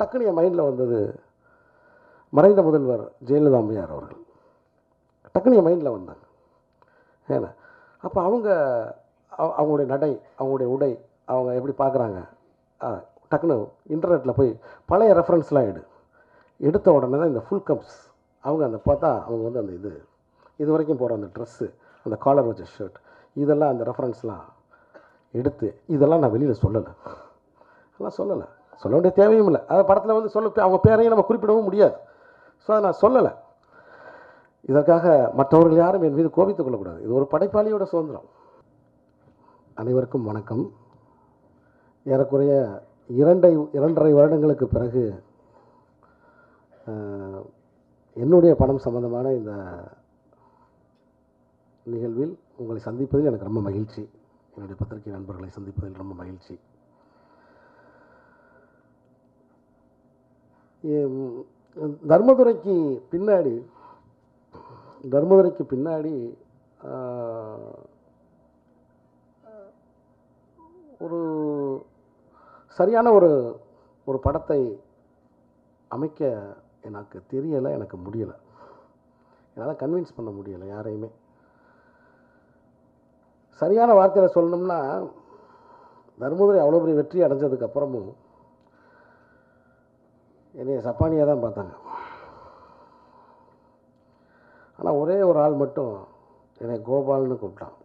டக்குன்னு என் மைண்டில் வந்தது மறைந்த முதல்வர் ஜெயலலிதா அம்மையார் அவர்கள். டக்குன்னு என் மைண்டில் வந்தாங்க. ஏன்னா அப்போ அவங்க அவங்களுடைய நடை அவங்களுடைய உடை அவங்க எப்படி பார்க்குறாங்க டக்குன்னு இன்டர்நெட்டில் போய் பழைய ரெஃபரன்ஸ்லாம் எடு. எடுத்த உடனே தான் இந்த ஃபுல் கப்ஸ் அவங்க அந்த பார்த்தா அவங்க வந்து அந்த இது இது வரைக்கும் போகிற அந்த ட்ரெஸ்ஸு அந்த காலர் வச்ச ஷர்ட் இதெல்லாம் அந்த ரெஃபரன்ஸ்லாம் எடுத்து இதெல்லாம் நான் வெளியில் சொல்லலை. அதெல்லாம் சொல்லலை. சொல்ல வேண்டிய தேவையும் இல்லை. அது படத்தில் வந்து சொல்ல அவங்க பேரையும் நம்ம குறிப்பிடவும் முடியாது. ஸோ அதை நான் சொல்லலை. இதற்காக மற்றவர்கள் யாரும் என் மீது கோபித்துக் கொள்ளக்கூடாது. இது ஒரு படைப்பாளியோட சுதந்திரம். அனைவருக்கும் வணக்கம். ஏறக்குறைய இரண்டை இரண்டரை வருடங்களுக்கு பிறகு என்னுடைய படம் சம்பந்தமான இந்த நிகழ்வில் உங்களை சந்திப்பதில் எனக்கு ரொம்ப மகிழ்ச்சி. என்னுடைய பத்திரிகை நண்பர்களை சந்திப்பதில் ரொம்ப மகிழ்ச்சி. தர்மதுரைக்கு பின்னாடி தர்மதுரைக்கு பின்னாடி ஒரு சரியான ஒரு ஒரு படத்தை அமைக்க எனக்கு தெரியலை எனக்கு முடியலை. என்னால் கன்வின்ஸ் பண்ண முடியலை யாரையுமே. சரியான வார்த்தையில் சொல்லணும்னா தர்மபுரி அவ்வளோ பெரிய வெற்றி அடைஞ்சதுக்கப்புறமும் என்னைய சப்பானியாக தான் பார்த்தாங்க. ஆனால் ஒரே ஒரு ஆள் மட்டும் என்னை கோபால்னு கூப்பிட்டான்.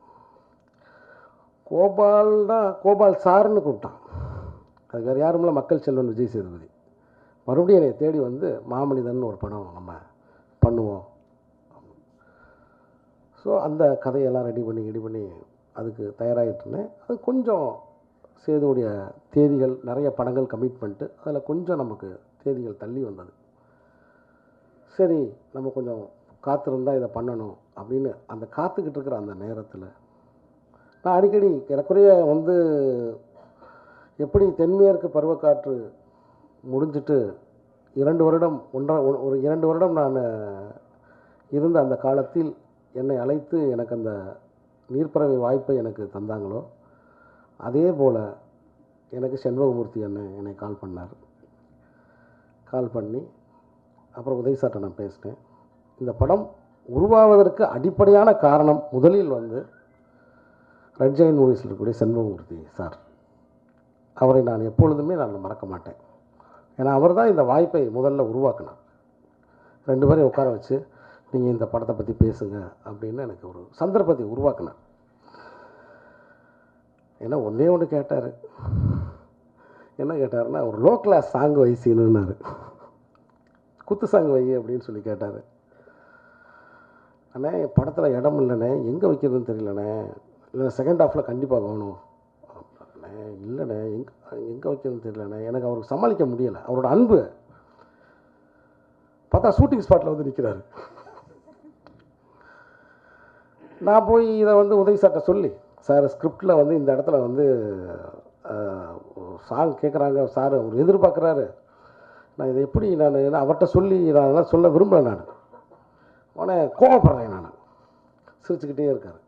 கோபால் தான் கோபால் சார்னு கூப்பிட்டான். அது வேறு யாருமில்ல மக்கள் செல்வன் விஜய் சேதுபதி. மறுபடியும் என்னை தேடி வந்து மாமனிதன் ஒரு படம் நம்ம பண்ணுவோம். ஸோ அந்த கதையெல்லாம் ரெடி பண்ணி ரெடி பண்ணி அதுக்கு தயாராகிட்டு இருந்தேன். அது கொஞ்சம் சேதுவுடைய தேதிகள் நிறைய படங்கள் கமிட் பண்ணிட்டு அதில் கொஞ்சம் நமக்கு தேதிகள் தள்ளி வந்தது. சரி நம்ம கொஞ்சம் காத்திருந்தா இதை பண்ணணும் அப்படின்னு அந்த காத்துக்கிட்டு இருக்கிற அந்த நேரத்தில் நான் அடிக்கடி எனக்குரிய வந்து எப்படி தென்மேற்கு பருவக்காற்று முடிஞ்சிட்டு இரண்டு வருடம் ஒன்றா ஒரு- ஒரு இரண்டு வருடம் நான் இருந்த அந்த காலத்தில் என்னை அழைத்து எனக்கு அந்த நீர்ப்பறவை வாய்ப்பை எனக்கு தந்தாங்களோ அதே போல் எனக்கு செண்பகமூர்த்தி அண்ணன் என்னை கால் பண்ணார். கால் பண்ணி அப்புறம் உதய் சார்ட்ட நான் பேசினேன். இந்த படம் உருவாவதற்கு அடிப்படையான காரணம் முதலில் வந்து ரெட் மூவிஸில் இருக்கக்கூடிய செண்பகமூர்த்தி சார் அவரை நான் எப்பொழுதுமே நான் மறக்க மாட்டேன். ஏன்னா அவர் தான் இந்த வாய்ப்பை முதல்ல உருவாக்கினார். ரெண்டு பேரையும் உட்கார வச்சு நீங்கள் இந்த படத்தை பற்றி பேசுங்க அப்படின்னு எனக்கு ஒரு சந்தர்ப்பத்தை உருவாக்கினார். ஏன்னா ஒன்றே ஒன்று கேட்டார். என்ன கேட்டாருன்னா ஒரு லோ கிளாஸ் சாங் வைசினுன்னாரு குத்து சாங் வை அப்படின்னு சொல்லி கேட்டார். அண்ணே படத்தில் இடம் இல்லைண்ணே எங்கே வைக்கிறதுன்னு தெரியலண்ணே. இல்லை செகண்ட் ஹாஃபில் கண்டிப்பாக வேணும். அண்ணே இல்லைண்ணே எங்கே எங்கே வைக்கிறதுன்னு தெரியலண்ணே. எனக்கு அவருக்கு சமாளிக்க முடியலை. அவரோட அன்பு. பார்த்தா ஷூட்டிங் ஸ்பாட்டில் வந்து நிற்கிறாரு நான் போய் இதை வந்து உதவி சார்ட்ட சொல்லி சார் ஸ்கிரிப்டில் வந்து இந்த இடத்துல வந்து சாங் கேட்குறாங்க சார் அவர் எதிர்பார்க்குறாரு. நான் இதை எப்படி நான் அவர்கிட்ட சொல்லி நான் அதெல்லாம் சொல்ல விரும்பலை நான். உடனே கோவப்படுறேன் நான். சிரிச்சுக்கிட்டே இருக்கார்.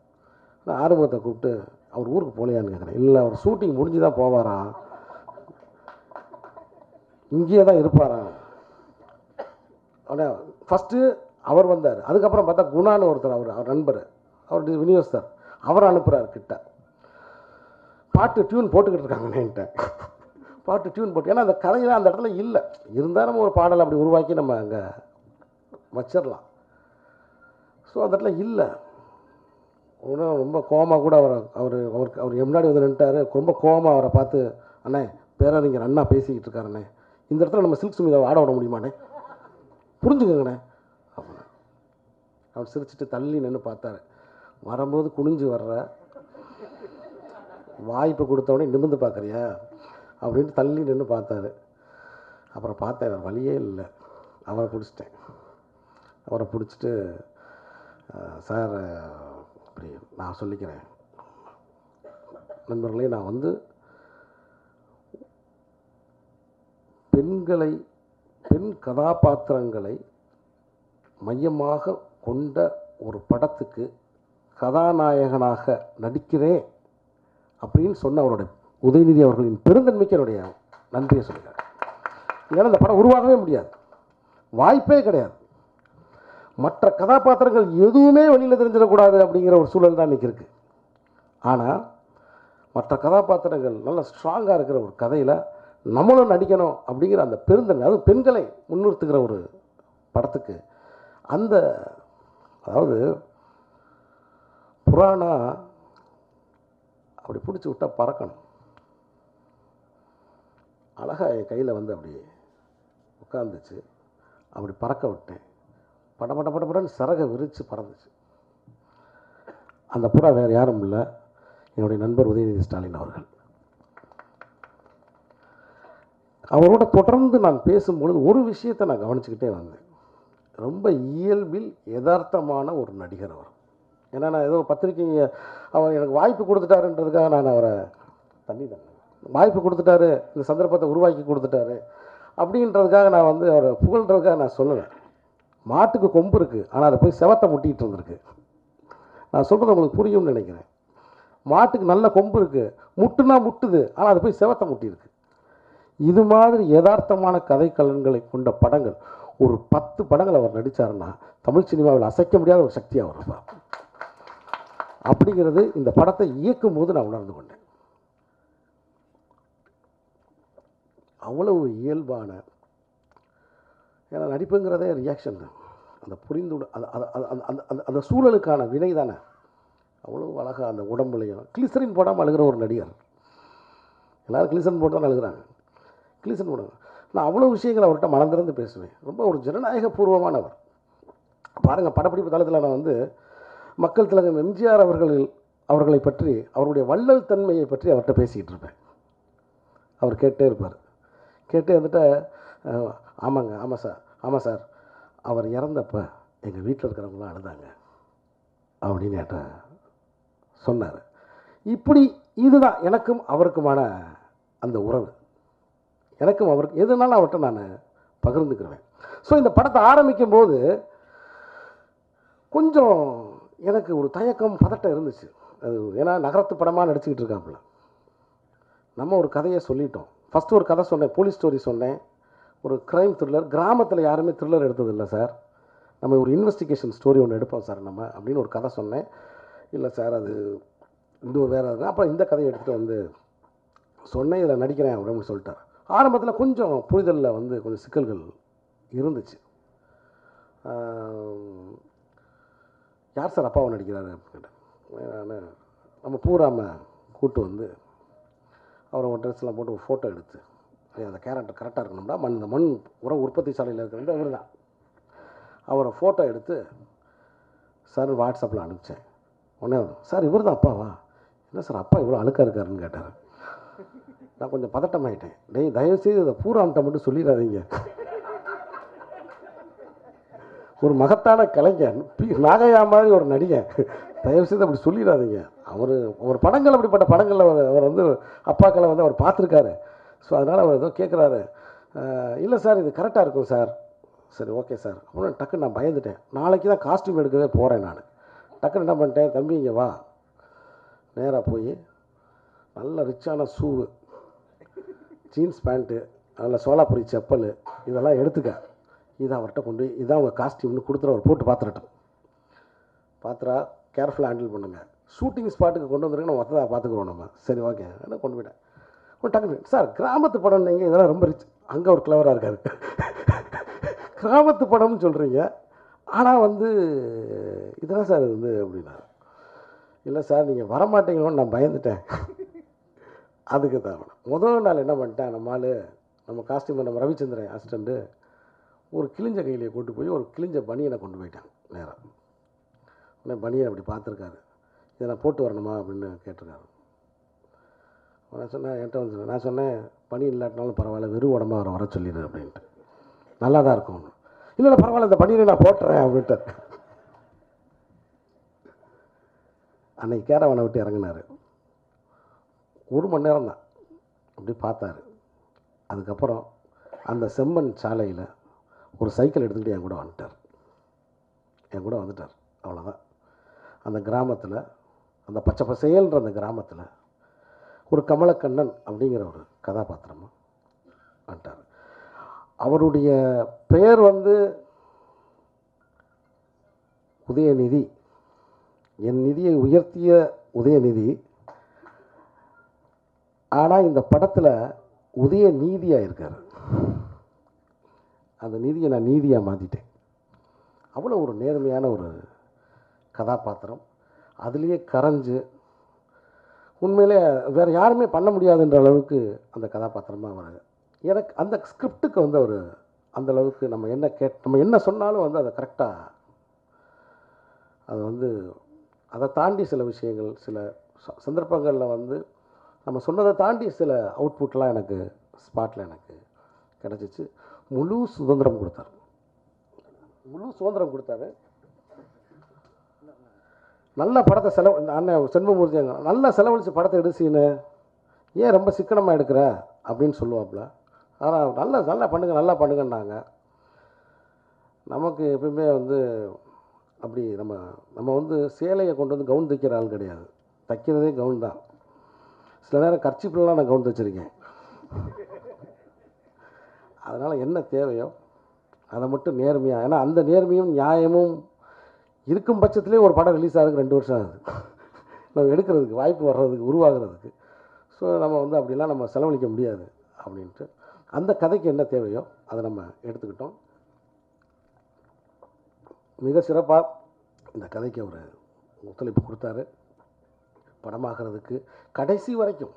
நான் ஆறுமுகத்தை கூப்பிட்டு அவர் ஊருக்கு போகலையான்னு கேட்குறேன் இல்லை அவர் ஷூட்டிங் முடிஞ்சு தான் போவாரா? இங்கேயே தான் இருப்பாரா? உடனே ஃபஸ்ட்டு அவர் வந்தார். அதுக்கப்புறம் பார்த்தா குணான்னு ஒருத்தர் அவர் அவர் நண்பர். அவர் விநியோகஸ்தர். சார் அவர் அனுப்புகிறார் கிட்ட. பாட்டு டியூன் போட்டுக்கிட்டு இருக்காங்க என்கிட்ட பாட்டு டியூன் போட்டு ஏன்னா அந்த கதையெல்லாம் அந்த இடத்துல இல்லை. இருந்தால் நம்ம ஒரு பாடல் அப்படி உருவாக்கி நம்ம அங்கே வச்சிடலாம். ஸோ அந்த இடத்துல இல்லை. ஒன்றும் ரொம்ப கோமாக கூட அவர் அவர் அவருக்கு அவர் முன்னாடி வந்து நின்ட்டாரு ரொம்ப கோமாக அவரை பார்த்து அண்ணே பேரறிஞர் அண்ணா பேசிக்கிட்டு இருக்காருண்ணே. இந்த இடத்துல நம்ம சில்க் சுமிதாவை ஆட விட முடியுமாண்ணே? புரிஞ்சுக்கோங்கண்ணே. அப்படின்னு அவர் சிரிச்சிட்டு தள்ளி நின்று பார்த்தாரு. வரும்போது குனிஞ்சு வர்ற வாய்ப்பு கொடுத்தவொடனே நிமிர்ந்து பார்க்குறியா? அப்படின்னு தள்ளி நின்று பார்த்தாரு. அப்புறம் பார்த்தேன் வேறு வழியே இல்லை. அவரை பிடிச்சிட்டேன். அவரை பிடிச்சிட்டு சார் இப்படி நான் சொல்லிக்கிறேன். நண்பர்களே நான் வந்து பெண்களை பெண் கதாபாத்திரங்களை மையமாக கொண்ட ஒரு படத்துக்கு கதாநாயகனாக நடிக்கிறேன். அப்படின்னு சொன்ன அவருடைய உதயநிதி அவர்களின் பெருந்தன்மைக்கு என்னுடைய நன்றியை சொல்கிறார் இல்லைன்னா இந்த படம் உருவாகவே முடியாது. வாய்ப்பே கிடையாது. மற்ற கதாபாத்திரங்கள் எதுவுமே வெளியில் தெரிஞ்சிடக்கூடாது அப்படிங்கிற ஒரு சூழல் தான் இன்றைக்கி இருக்குது ஆனால் மற்ற கதாபாத்திரங்கள் நல்ல ஸ்ட்ராங்காக இருக்கிற ஒரு கதையில் நம்மளும் நடிக்கணும் அப்படிங்கிற அந்த பெருந்தன்மை அதுவும் பெண்களை முன்னிறுத்துகிற ஒரு படத்துக்கு அந்த அதாவது புராணா அப்படி பிடிச்சி விட்டா பறக்கணும். அழகாக என் கையில் வந்து அப்படி உட்காந்துச்சு அப்படி பறக்க விட்டேன். பட பட பட படன்னு விரித்து பறந்துச்சு. அந்த புறா வேறு யாரும் இல்லை. என்னுடைய நண்பர் உதயநிதி ஸ்டாலின் அவர்கள். அவரோட தொடர்ந்து நான் பேசும்பொழுது ஒரு விஷயத்தை நான் கவனிச்சுக்கிட்டே வந்தேன். ரொம்ப இயல்பில் யதார்த்தமான ஒரு நடிகர் அவர். ஏன்னா நான் ஏதோ பத்திரிக்கை அவர் எனக்கு வாய்ப்பு கொடுத்துட்டாருன்றதுக்காக நான் அவரை தண்ணி தான் வாய்ப்பு கொடுத்துட்டாரு இந்த சந்தர்ப்பத்தை உருவாக்கி கொடுத்துட்டாரு அப்படின்றதுக்காக நான் வந்து அவரை புகழ்ன்றதுக்காக நான் சொல்லுவேன் மாட்டுக்கு கொம்பு இருக்குது ஆனால் அதை போய் செவத்தை முட்டிகிட்டு இருந்திருக்கு. நான் சொல்கிறது உங்களுக்கு புரியும்னு நினைக்கிறேன். மாட்டுக்கு நல்ல கொம்பு இருக்குது முட்டுனா முட்டுது ஆனால் அது போய் செவத்தை முட்டியிருக்கு. இது மாதிரி யதார்த்தமான கதைக்கலன்களை கொண்ட படங்கள் ஒரு பத்து படங்கள் அவர் நடித்தாருன்னா தமிழ் சினிமாவில் அசைக்க முடியாத ஒரு சக்தியாக அவர் இருப்பார் அப்படிங்கிறது இந்த படத்தை இயக்கும் போது நான் உணர்ந்து கொண்டேன். அவ்வளவு இயல்பான ஏன்னா நடிப்புங்கிறதே ரியாக்ஷன் தான். அந்த புரிந்து அந்த அந்த- அந்த- அந்த அந்த அந்த சூழலுக்கான வினை தானே. அவ்வளோ அழகாக அந்த உடம்புலையும் கிளிசரின் போடாமல் அழுகிற ஒரு நடிகர். எல்லோரும் கிளிசரின் போட்டு தான் அழுகுறாங்க. கிளிசரின் போடுங்க நான் அவ்வளோ விஷயங்களை அவர்கிட்ட மனந்திறந்து பேசுவேன். ரொம்ப ஒரு ஜனநாயக பூர்வமானவர் பாருங்கள் படப்பிடிப்பு தளத்தில் நான் வந்து மக்கள் தலைவர் எம்ஜிஆர் அவர்கள் அவர்களை பற்றி அவருடைய வள்ளல் தன்மையை பற்றி அவர்கிட்ட பேசிக்கிட்டு இருப்பேன். அவர் கேட்டே இருப்பார். கேட்டே வந்துட்டு ஆமாங்க ஆமாம் சார் ஆமாம் சார். அவர் இறந்தப்போ எங்கள் வீட்டில் இருக்கிறவங்களாம் அழுதாங்க. அப்படின்னு என்கிட்ட சொன்னார். இப்படி இதுதான் எனக்கும் அவருக்குமான அந்த உறவு. எனக்கும் அவருக்கு எதுனாலும் அவர்கிட்ட நான் பகிர்ந்துக்கிடுவேன் ஸோ இந்த படத்தை ஆரம்பிக்கும் போது கொஞ்சம் எனக்கு ஒரு தயக்கம் பதட்டம் இருந்துச்சு. அது ஏன்னா நகரத்து படமாக நடிச்சுக்கிட்டு இருக்காப்புல. நம்ம ஒரு கதையை சொல்லிட்டோம். ஃபஸ்ட்டு ஒரு கதை சொன்னேன் போலீஸ் ஸ்டோரி சொன்னேன். ஒரு க்ரைம் த்ரில்லர் கிராமத்தில் யாருமே த்ரில்லர் எடுத்ததில்லை சார். நம்ம ஒரு இன்வெஸ்டிகேஷன் ஸ்டோரி ஒன்று எடுப்போம் சார் நம்ம அப்படின்னு ஒரு கதை சொன்னேன். இல்லை சார் அது இது வேறு அப்புறம் இந்த கதையை எடுத்துகிட்டு வந்து சொன்னேன் இதில் நடிக்கிறேன் அப்படின்னு சொல்லிட்டார். ஆரம்பத்தில் கொஞ்சம் புரிதலில் வந்து கொஞ்சம் சிக்கல்கள் இருந்துச்சு. யார் சார் அப்பாவை நடிக்கிறாரு அப்படின்னு கேட்டேன். நான் நம்ம பூராம கூட்டு வந்து அவரை ஒரு ட்ரெஸ்லாம் போட்டு ஒரு ஃபோட்டோ எடுத்து அந்த கேரக்டர் கரெக்டாக இருக்கணும்னா மண் இந்த மண் உர உற்பத்தி சாலையில் இருக்கிறது அவர் தான். அவரை ஃபோட்டோ எடுத்து சார் வாட்ஸ்அப்பில் அனுப்பிச்சேன். உடனே சார் இவர் தான் அப்பாவா? என்ன சார் அப்பா இவ்வளோ அழுக்காக இருக்காருன்னு கேட்டார். நான் கொஞ்சம் பதட்டமாயிட்டேன். டேய் தயவுசெய்து இதை பூராம்கிட்ட மட்டும் சொல்லிடாதீங்க. ஒரு மகத்தான கலைஞன் பி. நாகையா மாதிரி ஒரு நடிகன். தயவுசெய்து அப்படி சொல்லிடாதீங்க. அவர் ஒரு படங்கள் அப்படிப்பட்ட படங்களில் அவர் அவர் வந்து அப்பாக்களை வந்து அவர் பார்த்துருக்காரு. ஸோ அதனால் அவர் ஏதோ கேட்குறாரு இல்லை சார் இது கரெக்டாக இருக்கும் சார். சரி ஓகே சார். அப்புறம் டக்குன்னு நான் பயந்துட்டேன். நாளைக்கு தான் காஸ்டியூம் எடுக்கவே போகிறேன் நான். டக்குன்னு என்ன பண்ணிட்டேன்? தம்பி இங்கே வா. நேராக போய் நல்ல ரிச்சான ஷூவு ஜீன்ஸ் பேண்ட்டு அதில் சோலாபுரி செப்பல் இதெல்லாம் எடுத்துக்க. இதை அவர்கிட்ட கொண்டு இதான் உங்கள் காஸ்டியூம்னு கொடுத்துரு அவர் போட்டு பார்த்துருட்டோம் பார்த்துரா கேர்ஃபுல்லாக ஹேண்டில் பண்ணுங்க. ஷூட்டிங் ஸ்பாட்டுக்கு கொண்டு வந்துருங்க நம்ம மொத்ததாக பார்த்துக்குறோம் நம்ம. சரி ஓகே என்ன கொண்டு போயிட்டேன் டக்குனு சார் கிராமத்து படம் நீங்கள் இதெல்லாம் ரொம்ப ரிச் அங்கே ஒரு கிளவராக இருக்காரு. கிராமத்து படம்னு சொல்கிறீங்க ஆனால் வந்து இதெல்லாம் சார் இது வந்து அப்படின்னா இல்லை சார் நீங்கள் வரமாட்டீங்களோன்னு நான் பயந்துட்டேன். அதுக்கு தான். முதல் நாள் என்ன பண்ணிட்டேன் நம்ம ஆள் நம்ம காஸ்டியூமர் நம்ம ரவிச்சந்திரன் அசிஸ்டண்ட்டு ஒரு கிழிஞ்ச கையிலே கொண்டு போய் ஒரு கிழிஞ்ச பனியனை கொண்டு போயிட்டாங்க நேராக உடனே பனியன் அப்படி பார்த்துருக்காரு. இதை நான் போட்டு வரணுமா அப்படின்னு கேட்டிருக்காரு. நான் சொன்னேன் என்கிட்ட வந்து நான் சொன்னேன் பனி இல்லாட்டினாலும் பரவாயில்ல வெறும் உடம்பா வர வர சொல்லிடு அப்படின்ட்டு. நல்லா தான் இருக்கும். இல்லை இல்லை பரவாயில்ல இந்த பனியனை நான் போட்டுறேன் அப்படின்ட்டு. அன்னைக்கு கேரவனை விட்டு இறங்கினார். ஒரு மணி நேரம் தான் அப்படி பார்த்தாரு. அதுக்கப்புறம் அந்த செம்மண் சாலையில் ஒரு சைக்கிள் எடுத்துக்கிட்டு என் கூட வந்துட்டார். என் கூட வந்துட்டார். அவ்வளோதான் அந்த கிராமத்தில் அந்த பச்சை பசேல்ன்ற அந்த கிராமத்தில் ஒரு கமலக்கண்ணன் அப்படிங்கிற ஒரு கதாபாத்திரமாக வந்துட்டார். அவருடைய பெயர் வந்து உதயநிதி. என் நிதியை உயர்த்திய உதயநிதி. ஆனால் இந்த படத்தில் உதய நீதியாக இருக்கார். அந்த நீதியை நான் நீதியாக மாற்றிட்டேன் அவ்வளோ ஒரு நேர்மையான ஒரு கதாபாத்திரம். அதுலேயே கரைஞ்சு உண்மையிலே வேறு யாருமே பண்ண முடியாதுன்ற அளவுக்கு அந்த கதாபாத்திரமாக வராங்க எனக்கு அந்த ஸ்கிரிப்டுக்கு வந்து அவர் அந்தளவுக்கு நம்ம என்ன கேட் நம்ம என்ன சொன்னாலும் வந்து அதை கரெக்டாக அது வந்து அதை தாண்டி சில விஷயங்கள் சில ச- சந்தர்ப்பங்களில் வந்து நம்ம சொன்னதை தாண்டி சில அவுட்புட்லாம் எனக்கு ஸ்பாட்டில் எனக்கு கிடச்சிச்சு. முழு சுதந்திரம் கொடுத்தாரு. முழு சுதந்திரம் கொடுத்தாரு. நல்ல படத்தை செலவு அண்ணன் செண்பமூர்த்தி அங்க, நல்லா செலவழித்து படத்தை எடுசீன்னு ஏன் ரொம்ப சிக்கனமாக எடுக்கிற? அப்படின்னு சொல்லுவாப்புல. ஆனால் நல்லா நல்லா பண்ணுங்க நல்லா பண்ணுங்கன்னாங்க. நமக்கு எப்பயுமே வந்து அப்படி நம்ம நம்ம வந்து சேலையை கொண்டு வந்து கவுன் தைக்கிற ஆள் கிடையாது. தைக்கிறதே கவுன் தான். சில நேரம் கர்ச்சிப்பிலாம் நான் கவுன் தைச்சிருக்கேன். அதனால் என்ன தேவையோ அதை மட்டும் நேர்மையாக ஏன்னா அந்த நேர்மையும் நியாயமும் இருக்கும் பட்சத்திலே ஒரு படம் ரிலீஸ் ஆகுது ரெண்டு வருஷம் ஆகுது. நம்ம எடுக்கிறதுக்கு வாய்ப்பு வர்றதுக்கு உருவாகிறதுக்கு. ஸோ நம்ம வந்து அப்படிலாம் நம்ம செலவழிக்க முடியாது அப்படின்ட்டு. அந்த கதைக்கு என்ன தேவையோ அதை நம்ம எடுத்துக்கிட்டோம். மிக சிறப்பாக இந்த கதைக்கு அவர் ஒத்துழைப்பு கொடுத்தாரு. படமாகிறதுக்கு கடைசி வரைக்கும்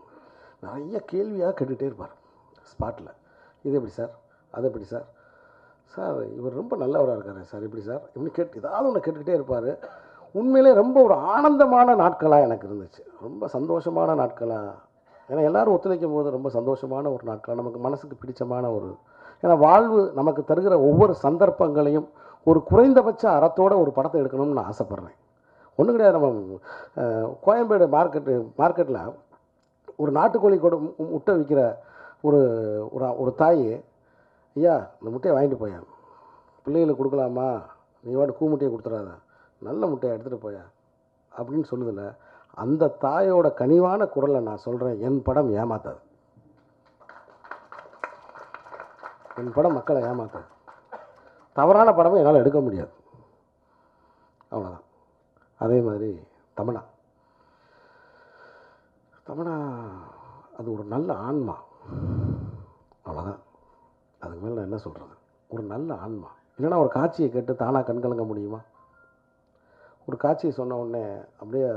நிறைய கேள்வியாக கேட்டுகிட்டே இருப்பார் ஸ்பாட்டில் இது எப்படி சார்? அது எப்படி சார்? சார் இவர் ரொம்ப நல்லவராக இருக்காரு சார். எப்படி சார்? இப்படி கேட்டு ஏதாவது ஒன்று கேட்டுக்கிட்டே இருப்பார். உண்மையிலே ரொம்ப ஒரு ஆனந்தமான நாட்களாக எனக்கு இருந்துச்சு. ரொம்ப சந்தோஷமான நாட்களாக ஏன்னா எல்லாரும் ஒத்துழைக்கும் போது ரொம்ப சந்தோஷமான ஒரு நாட்கள் நமக்கு மனசுக்கு பிடிச்சமான ஒரு ஏன்னா வாழ்வு நமக்கு தருகிற ஒவ்வொரு சந்தர்ப்பங்களையும் ஒரு குறைந்தபட்ச அறத்தோட ஒரு படத்தை எடுக்கணும்னு நான் ஆசைப்பட்றேன். ஒன்றும் கிடையாது. நம்ம கோயம்பேடு மார்க்கெட்டு மார்க்கெட்டில் ஒரு நாட்டுக்கோழி கூட முட்டை விற்கிற ஒரு ஒரு ஒரு தாய் ஐயா இந்த முட்டையை வாங்கிட்டு போயா பிள்ளைகளுக்கு கொடுக்கலாமா? நீ வாட்டு கூ முட்டையை கொடுத்துடாத நல்ல முட்டையை எடுத்துகிட்டு போயா அப்படின்னு சொல்லுதில்ல அந்த தாயோட கனிவான குரலை நான் சொல்கிறேன் என் படம் ஏமாத்தாது. என் படம் மக்களை ஏமாத்தாது. தவறான படமும் என்னால் எடுக்க முடியாது. அவ்வளோதான் அதே மாதிரி தமிழா தமிழா அது ஒரு நல்ல ஆன்மா. அவ்வளோதான் அதுக்கு மேலே நான் என்ன சொல்கிறது ஒரு நல்ல ஆன்மா. இல்லைன்னா ஒரு காட்சியை கேட்டு தானாக கண்கலங்க முடியுமா? ஒரு காட்சியை சொன்ன உடனே அப்படியே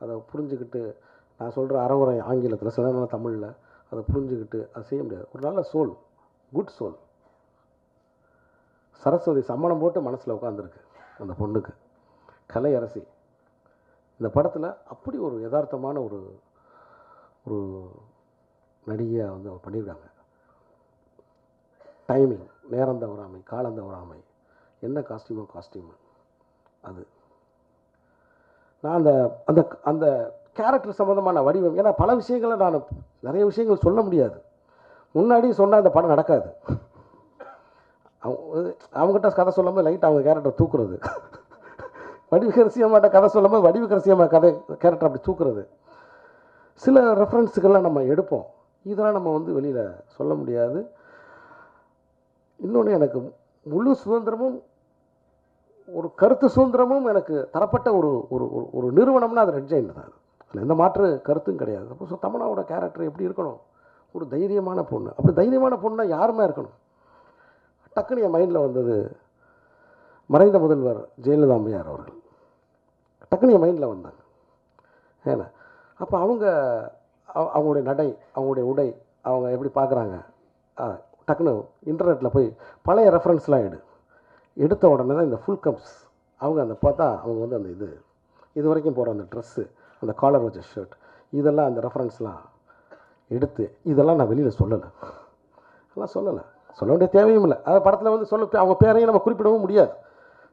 அதை புரிஞ்சுக்கிட்டு நான் சொல்கிற அறவுரை ஆங்கிலத்தில் சில நேரம் தமிழில் அதை புரிஞ்சுக்கிட்டு அதை செய்ய முடியாது. ஒரு நல்ல சோல் குட் சோல் சரஸ்வதி சம்மணம் போட்டு மனசில் உட்காந்துருக்கு அந்த பொண்ணுக்கு. கலை அரசி. இந்த படத்தில் அப்படி ஒரு யதார்த்தமான ஒரு ஒரு நடிகையாக வந்து அவங்க பண்ணியிருக்காங்க. டைமிங் நேரம் தவறாமை காலம் தவறாமை என்ன காஸ்டியூமோ காஸ்டியூமு அது. நான் அந்த அந்த அந்த கேரக்டர் சம்மந்தமான வடிவம் ஏன்னா பல விஷயங்களை நான் நிறைய விஷயங்கள் சொல்ல முடியாது. முன்னாடி சொன்னால் இந்த படம் நடக்காது. அவங்க அவங்ககிட்ட கதை சொல்லும்போது லைட் அவங்க கேரக்டர் தூக்குறது. வடிவுக்கரசியம்மாட்ட கதை சொல்லும்போது வடிவுக்கரசியம்மா கதை கேரக்டர் அப்படி தூக்குறது. சில ரெஃபரன்ஸுக்கெல்லாம் நம்ம எடுப்போம். இதெல்லாம் நம்ம வந்து வெளியில் சொல்ல முடியாது. இன்னொன்று எனக்கு முழு சுதந்திரமும் ஒரு கருத்து சுதந்திரமும் எனக்கு தரப்பட்ட ஒரு ஒரு ஒரு- ஒரு நிறுவனம்னா அது ரெட் ஜெயின் தான் அதில் எந்த மாற்று கருத்தும் கிடையாது. அப்போ ஸோ தமனாவோட கேரக்டர் எப்படி இருக்கணும்? ஒரு தைரியமான பொண்ணு. அப்படி தைரியமான பொண்ணா யாருமே இருக்கணும்? டக்குன்னு என் மைண்டில் வந்தது மறைந்த முதல்வர் ஜெயலலிதா அம்மையார் அவர்கள். டக்குன்னு என் மைண்டில் வந்தாங்க. ஏன்னா அப்போ அவங்க அவங்களுடைய நடை அவங்களுடைய உடை அவங்க எப்படி பார்க்குறாங்க? டக்குன்னு இன்டர்நெட்டில் போய் பழைய ரெஃபரன்ஸ்லாம் எடு. எடுத்த உடனே தான் இந்த ஃபுல் கப்ஸ் அவங்க அந்த பார்த்தா அவங்க வந்து அந்த இது இது வரைக்கும் போகிற அந்த ட்ரெஸ்ஸு அந்த காலர் வச்ச ஷர்ட் இதெல்லாம் அந்த ரெஃபரன்ஸ்லாம் எடுத்து இதெல்லாம் நான் வெளியில் சொல்லலை. அதெல்லாம் சொல்லலை. சொல்ல வேண்டிய தேவையும் இல்லை. அதை படத்தில் வந்து சொல்ல அவங்க பேரையும் நம்ம குறிப்பிடவும் முடியாது.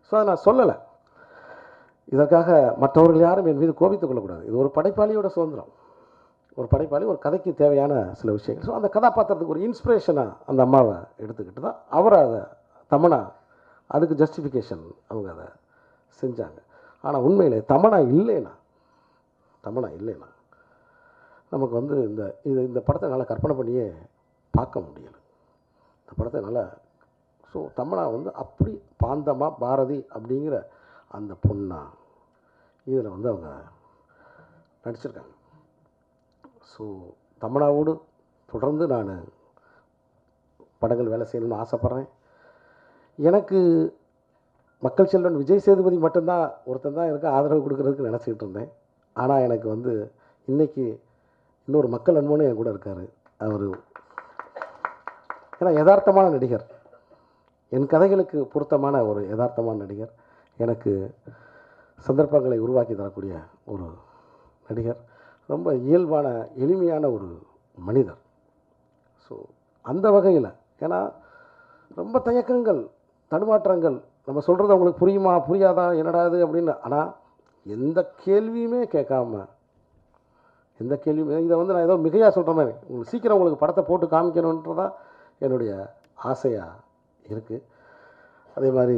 ஸோ அதை நான் சொல்லலை. இதற்காக மற்றவர்கள் யாரும் என் மீது கோபித்துக் கொள்ளக்கூடாது. இது ஒரு படைப்பாளியோட சுதந்திரம். ஒரு படைப்பாளி ஒரு கதைக்கு தேவையான சில விஷயங்கள். ஸோ அந்த கதாபாத்திரத்துக்கு ஒரு இன்ஸ்பிரேஷனாக அந்த அம்மாவை எடுத்துக்கிட்டு தான் அவரை அதை தமனா அதுக்கு ஜஸ்டிஃபிகேஷன் அவங்க அதை செஞ்சாங்க. ஆனால் உண்மையிலே தமனா இல்லைனா தமனா இல்லைனா நமக்கு வந்து இந்த இது இந்த படத்தை நல்லா கற்பனை பண்ணியே பார்க்க முடியலை. இந்த படத்தை நல்லா ஸோ தமனா வந்து அப்படி பாந்தமா பாரதி அப்படிங்கிற அந்த பொண்ணா இதில் வந்து அவங்க நடிச்சிருக்காங்க. ஸோ தமனாவோடு தொடர்ந்து நான் படங்கள் வேலை செய்யணும்னு ஆசைப்பட்றேன். எனக்கு மக்கள் செல்வன் விஜய் சேதுபதி மட்டும்தான் ஒருத்தன் தான் எனக்கு ஆதரவு கொடுக்கறதுக்கு நினச்சிக்கிட்டு இருந்தேன். ஆனால் எனக்கு வந்து இன்றைக்கி இன்னொரு மக்கள் அன்புன்னு என் கூட இருக்கார். அவர் ஏன்னா யதார்த்தமான நடிகர். என் கதைகளுக்கு பொருத்தமான ஒரு யதார்த்தமான நடிகர். எனக்கு சந்தர்ப்பங்களை உருவாக்கி தரக்கூடிய ஒரு நடிகர். ரொம்ப இயல்பான எளிமையான ஒரு மனிதர். ஸோ அந்த வகையில் ஏன்னா ரொம்ப தயக்கங்கள் தடுமாற்றங்கள் நம்ம சொல்கிறது அவங்களுக்கு புரியுமா புரியாதா என்னடா இது அப்படின்னு ஆனால் எந்த கேள்வியுமே கேட்காம எந்த கேள்வியுமே இதை வந்து நான் ஏதோ மிகையாக சொல்கிற மாதிரி உங்களுக்கு சீக்கிரம் உங்களுக்கு படத்தை போட்டு காமிக்கணுன்றதான் என்னுடைய ஆசையாக இருக்குது அதே மாதிரி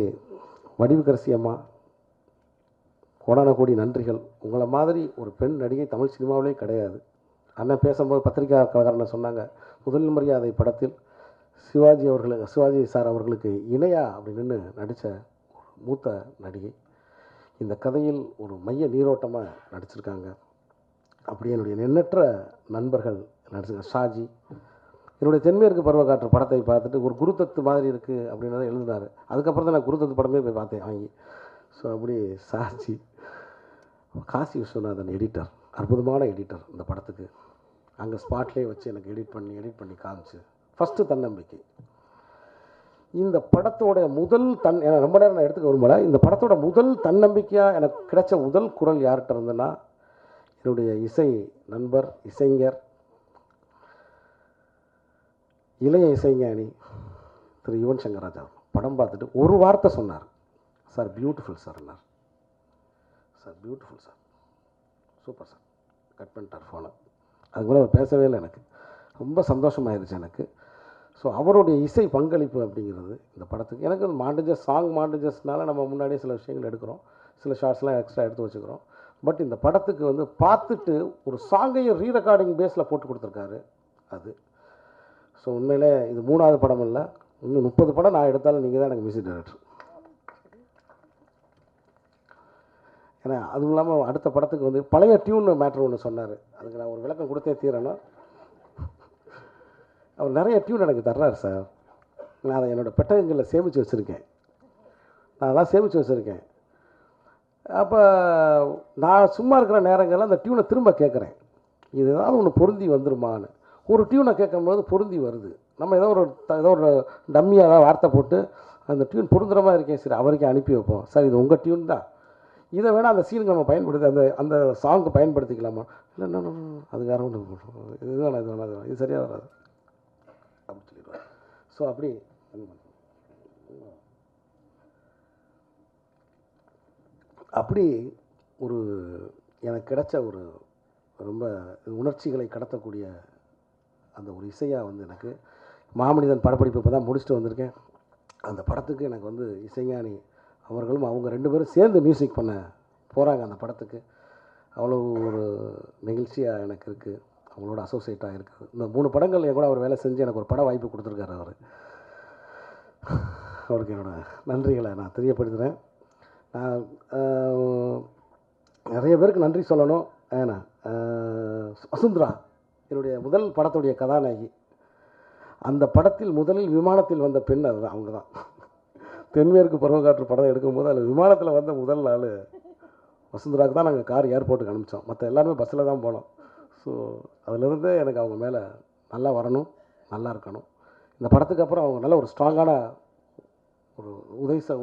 வடிவுக்கரசி அம்மா கோடான கோடி நன்றிகள். உங்களை மாதிரி ஒரு பெண் நடிகை தமிழ் சினிமாவிலே கிடையாது. அண்ணன் பேசும்போது பத்திரிகையாளர்காரனை சொன்னாங்க. முதல் மரியாதை படத்தில் சிவாஜி அவர்களுக்கு சிவாஜி சார் அவர்களுக்கு இணையா அப்படின்னு நடித்த மூத்த நடிகை. இந்த கதையில் ஒரு மைய நீரோட்டமாக நடிச்சிருக்காங்க. அப்படி என்னுடைய எண்ணற்ற நண்பர்கள் நடிச்சிருக்காங்க. ஷாஜி. என்னுடைய தென்மேற்கு பருவக்காற்று படத்தை பார்த்துட்டு ஒரு குருத்தத்து மாதிரி இருக்குது அப்படின்னு எழுதினார். அதுக்கப்புறம் தான் நான் குருத்தத்து படமே போய் பார்த்தேன் வாங்கி. ஸோ அப்படி சாட்சி காசி விஸ்வநாதன் எடிட்டர் அற்புதமான எடிட்டர் இந்த படத்துக்கு. அங்கே ஸ்பாட்லேயே வச்சு எனக்கு எடிட் பண்ணி எடிட் பண்ணி காமிச்சு. ஃபஸ்ட்டு தன்னம்பிக்கை. இந்த படத்தோட முதல் தன் எனக்கு ரொம்ப நேரம் நான் எடுத்துக்க விரும்பல. இந்த படத்தோட முதல் தன்னம்பிக்கையாக எனக்கு கிடைச்ச முதல் குரல் யார்கிட்ட இருந்ததுன்னா என்னுடைய இசை நண்பர் இசைஞர் இளைய இசைஞானி திரு யுவன் சங்கர் ராஜா. படம் பார்த்துட்டு ஒரு வார்த்தை சொன்னார். Sir beautiful sir சார்னார் sir beautiful sir. Super sir. Cut பண்ணிட்டார் ஃபோனை அது மேலே அவர் பேசவே இல்லை எனக்கு. ரொம்ப சந்தோஷமாயிருச்சு எனக்கு. ஸோ அவருடைய இசை பங்களிப்பு அப்படிங்கிறது இந்த படத்துக்கு. எனக்கு மாண்டேஜஸ் சாங் மாண்டேஜஸ்னால நம்ம முன்னாடியே சில விஷயங்கள் எடுக்கிறோம். சில ஷார்ட்ஸ்லாம் எக்ஸ்ட்ரா எடுத்து வச்சுக்கிறோம். பட் இந்த படத்துக்கு வந்து பார்த்துட்டு ஒரு சாங்கையும் ரீ ரெக்கார்டிங் பேஸில் போட்டு கொடுத்துருக்காரு அது. ஸோ உண்மையிலே இது மூணாவது படம் இல்லை இன்னும் முப்பது படம் நான் எடுத்தாலும் நீங்கள் தான் எனக்கு மியூசிக் டைரக்டர் ஏன்னா அதுவும் இல்லாமல் அடுத்த படத்துக்கு வந்து பழைய டியூன் மேட்ரு ஒன்று சொன்னார். அதுக்கு நான் ஒரு விளக்கம் கொடுத்தே தீரணும். அவர் நிறைய டியூன் எனக்கு தர்றாரு சார் நான் அதை என்னோடய பெட்டகங்களில் சேமித்து வச்சுருக்கேன். நான் அதெல்லாம் சேமித்து வச்சுருக்கேன். அப்போ நான் சும்மா இருக்கிற நேரங்களில் அந்த டியூனை திரும்ப கேட்குறேன் இது ஏதாவது ஒன்று பொருந்தி வந்துருமான்னு. ஒரு டியூனை கேட்கும்போது பொருந்தி வருது. நம்ம ஏதோ ஒரு த- ஏதோ ஒரு டம்மியாக ஏதாவது வார்த்தை போட்டு அந்த டியூன் பொருந்துற மாதிரி இருக்கேன். சரி அவருக்கே அனுப்பி வைப்போம். சார் இது உங்கள் டியூன் தான். இதை வேணால் அந்த சீனுக்கு நம்ம பயன்படுத்தி அந்த அந்த சாங்க்கு பயன்படுத்திக்கலாமா? இல்லை என்ன இல்லை, அது வேறு ஒன்று இது வேணாம் இது வேணாம் இது வேணாம். இது சரியாக வராது. அப்படின்னு சொல்லிடுவாங்க ஸோ அப்படி அப்படி ஒரு எனக்கு கிடைச்ச ஒரு ரொம்ப உணர்ச்சிகளை கடத்தக்கூடிய அந்த ஒரு இசையாக வந்து எனக்கு மாமனிதன் படப்பிடிப்பு இப்போ தான் முடிச்சுட்டு வந்திருக்கேன். அந்த படத்துக்கு எனக்கு வந்து இசைஞானி அவர்களும் அவங்க ரெண்டு பேரும் சேர்ந்து மியூசிக் பண்ண போகிறாங்க அந்த படத்துக்கு. அவ்வளோ ஒரு நெகிழ்ச்சியாக எனக்கு இருக்குது அவங்களோட அசோசியேட்டாக இருக்குது. இந்த மூணு படங்கள் என் கூட அவர் வேலை செஞ்சு எனக்கு ஒரு பட வாய்ப்பு கொடுத்துருக்காரு அவர். அவருக்கு என்னோட நன்றிகளை நான் தெரியப்படுத்துகிறேன் நான் நிறைய பேருக்கு நன்றி சொல்லணும். ஏன்னா வசுந்தரா என்னுடைய முதல் படத்துடைய கதாநாயகி. அந்த படத்தில் முதலில் விமானத்தில் வந்த பெண் அது அவங்க தான் தென்மேற்கு பருவக்காற்று படம் எடுக்கும்போது அதில் விமானத்தில் வந்த முதல் நாள் வசுந்தராவுக்கு தான் நாங்கள் கார் ஏர்போர்ட்டுக்கு அனுப்பிச்சோம். மற்ற எல்லாருமே பஸ்ஸில் தான் போனோம். ஸோ அதிலிருந்து எனக்கு அவங்க மேலே நல்லா வரணும் நல்லா இருக்கணும். இந்த படத்துக்கு அப்புறம் அவங்க நல்ல ஒரு ஸ்ட்ராங்கான ஒரு உதய் சா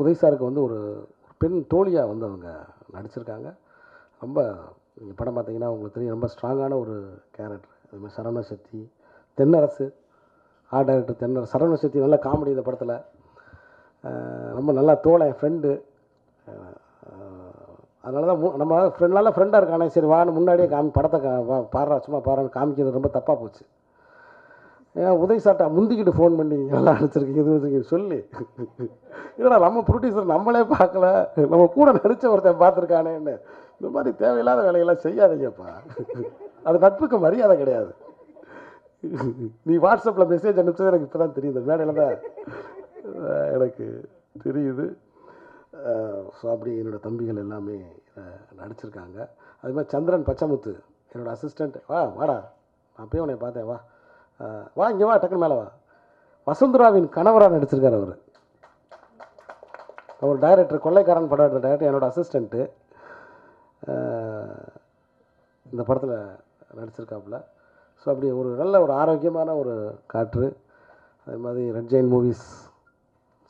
உதய் சாருக்கு வந்து ஒரு ஒரு பெண் தோழியாக வந்து அவங்க நடிச்சிருக்காங்க. ரொம்ப இந்த படம் பார்த்தீங்கன்னா உங்களுக்கு தெரியும் ரொம்ப ஸ்ட்ராங்கான ஒரு கேரக்டர் அதுமாதிரி சரவண சக்தி தென்னரசு ஆர்ட் டேரக்டர் தென்னரசு சரவண சக்தி நல்ல காமெடி இந்த படத்தில். ரொம்ப நல்லா தோலை என் ஃப்ரெண்டு அதனால தான் நம்ம ஃப்ரெண்ட் நல்லா ஃப்ரெண்டாக இருக்கானே. சரி வான்னு முன்னாடியே காமி படத்தை கா வா பாடுறா சும்மா பாடுறான்னு காமிக்கிறது ரொம்ப தப்பாக போச்சு. ஏன் உதய் சாட்டா முந்திக்கிட்டு ஃபோன் பண்ணி நல்லா நடிச்சிருக்கீங்க இது வச்சுருக்கீங்க சொல்லி. இல்லைடா நம்ம ப்ரொடியூசர் நம்மளே பார்க்கல. நம்ம கூட நடித்த ஒருத்தன் பார்த்துருக்கானேன்னு. இந்த மாதிரி தேவையில்லாத வேலையெல்லாம் செய்யாதீங்கப்பா. அது நட்புக்கு மரியாதை கிடையாது. நீ வாட்ஸ்அப்பில் மெசேஜ் அனுப்பிச்சது எனக்கு இப்போ தான் தெரியுது. மேடையில் தான் எனக்கு தெரியுது. ஸோ அப்படி என்னோடய தம்பிகள் எல்லாமே நடிச்சிருக்காங்க. அது மாதிரி சந்திரன் பச்சமுத்து என்னோடய அசிஸ்டண்ட் வா வாடா. நான் போய் உன்னை பார்த்தேன். வா. வா இங்கே வா டக்குனு மேலே வா. வசுந்தராவின் கணவராக நடிச்சிருக்கார் அவர். அவர் டைரக்டர் கொள்ளைக்காரன் படம் எடுத்த டைரக்டர் என்னோடய அசிஸ்டண்ட்டு இந்த படத்தில் நடிச்சிருக்காப்புல. ஸோ அப்படி ஒரு நல்ல ஒரு ஆரோக்கியமான ஒரு காற்று. அதே மாதிரி ரெட் ஜெயின் மூவிஸ்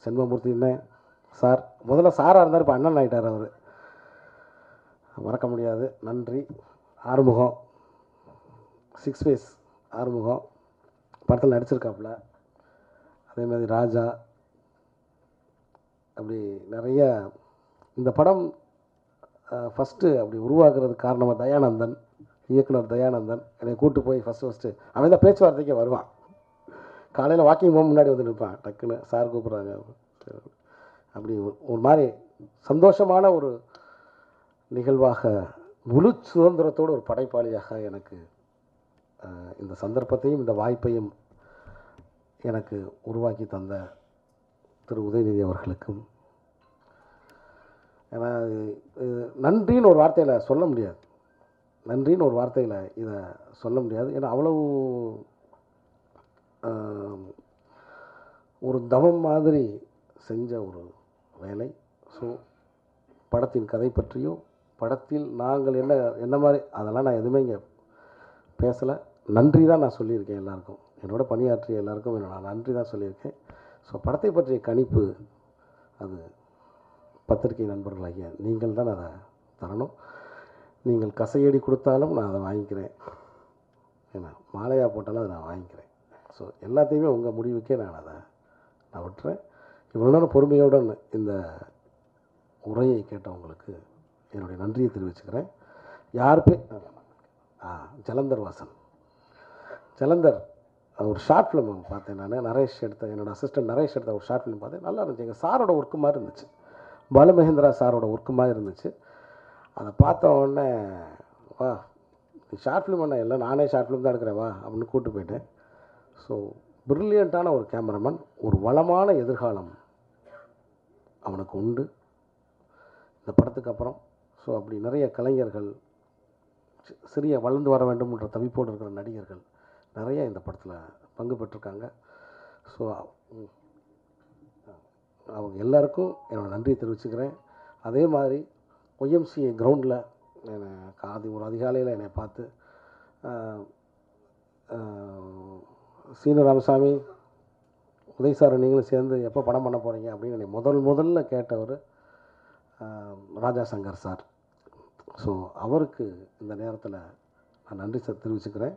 சண்முகமூர்த்தி அண்ணன் சார் முதல்ல சாராக இருந்தார் இப்போ அண்ணன் ஆகிட்டார் அவர். மறக்க முடியாது. நன்றி. ஆறுமுகம். Six face Arumugam. படத்தில் நடிச்சிருக்காப்புல. அதே மாதிரி ராஜா. அப்படி நிறைய இந்த படம் ஃபஸ்ட்டு அப்படி உருவாக்குறதுக்கு காரணமாக தயானந்தன் இயக்குனர் தயானந்தன். என்னை கூட்டு போய் ஃபஸ்ட்டு ஃபஸ்ட்டு அவன் தான் பேச்சுவார்த்தைக்கே வருவான். காலையில் வாக்கிங் போக முன்னாடி வந்து நிற்பான் டக்குன்னு சார் கூப்பிட்றாங்க. அப்படி ஒரு- ஒரு மாதிரி சந்தோஷமான ஒரு நிகழ்வாக முழு சுதந்திரத்தோடு ஒரு படைப்பாளியாக எனக்கு இந்த சந்தர்ப்பத்தையும் இந்த வாய்ப்பையும் எனக்கு உருவாக்கி தந்த திரு உதயநிதி அவர்களுக்கும். ஏன்னா இது- நன்றின்னு ஒரு வார்த்தையில் சொல்ல முடியாது. நன்றின்னு ஒரு வார்த்தையில் இதை சொல்ல முடியாது. ஏன்னா அவ்வளவு ஒரு தவம் மாதிரி செஞ்ச ஒரு வேலை. ஸோ படத்தின் கதை பற்றியும் படத்தில் நாங்கள் என்ன என்ன மாதிரி அதெல்லாம் நான் எதுவுமே இங்கே பேசலை. நன்றி தான் நான் சொல்லியிருக்கேன் எல்லாருக்கும். என்னோட பணியாற்றிய எல்லாருக்கும் என்னோட நான் நன்றி தான் சொல்லியிருக்கேன். ஸோ படத்தை பற்றிய கணிப்பு அது பத்திரிகை நண்பர்களாகிய நீங்கள் தான் அதை தரணும். நீங்கள் கசையடி கொடுத்தாலும் நான் அதை வாங்கிக்கிறேன். ஏன்னா மாலையாக போட்டாலும் அதை நான் வாங்கிக்கிறேன். ஸோ எல்லாத்தையுமே உங்கள் முடிவுக்கே நான் அதை நான் விட்டுறேன். இவ்வளோ நேரம் பொறுமையோடு இந்த உரையை கேட்டவங்களுக்கு என்னுடைய நன்றியை தெரிவிச்சுக்கிறேன். யார் பே ஆ ஜலந்தர் வாசன். ஜலந்தர் ஒரு ஷார்ட் ஃபிலிம் பார்த்தேன் நான். நரேஷ் எடுத்த என்னோட அசிஸ்டன்ட் நரேஷ் எடுத்த ஒரு ஷார்ட் ஃபிலிம் பார்த்தேன். நல்லா இருந்துச்சு. எங்கள் சாரோட ஒர்க்கு மாதிரி இருந்துச்சு. பாலுமகேந்திரா சாரோட ஒர்க்கு மாதிரி இருந்துச்சு. அதை பார்த்த உடனே வா நீ ஷார்ட் ஃபிலிம் பண்ண இல்லை நானே ஷார்ட் ஃபிலிம் தான் எடுக்கிறேன் வா அப்படின்னு கூப்பிட்டு போயிட்டேன். ஸோ பிரில்லியண்ட்டான ஒரு கேமராமேன் ஒரு வளமான எதிர்காலம் அவனுக்கு உண்டு. இந்த படத்துக்கு அப்புறம் ஸோ அப்படி நிறைய கலைஞர்கள் சி- சிறிய வளர்ந்து வர வேண்டும் என்ற தவிப்போடு இருக்கிற நடிகர்கள் நிறைய இந்த படத்தில் பங்கு பெற்றிருக்காங்க. ஸோ அவங்க எல்லாருக்கும் என்னோடய நன்றியை தெரிவிச்சுக்கிறேன். அதே மாதிரி ஒய்எம்சிஏ கிரவுண்டில் என்னை காதி ஒரு அதிகாலையில் என்னை பார்த்து சீனு ராமசாமி உதய் சார் நீங்களும் சேர்ந்து எப்போ படம் பண்ண போகிறீங்க அப்படின்னு முதல் முதல்ல கேட்டவர் ராஜா சங்கர் சார். ஸோ அவருக்கு இந்த நேரத்தில் நான் நன்றி சார் தெரிவிச்சுக்கிறேன்.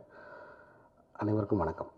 அனைவருக்கும் வணக்கம்.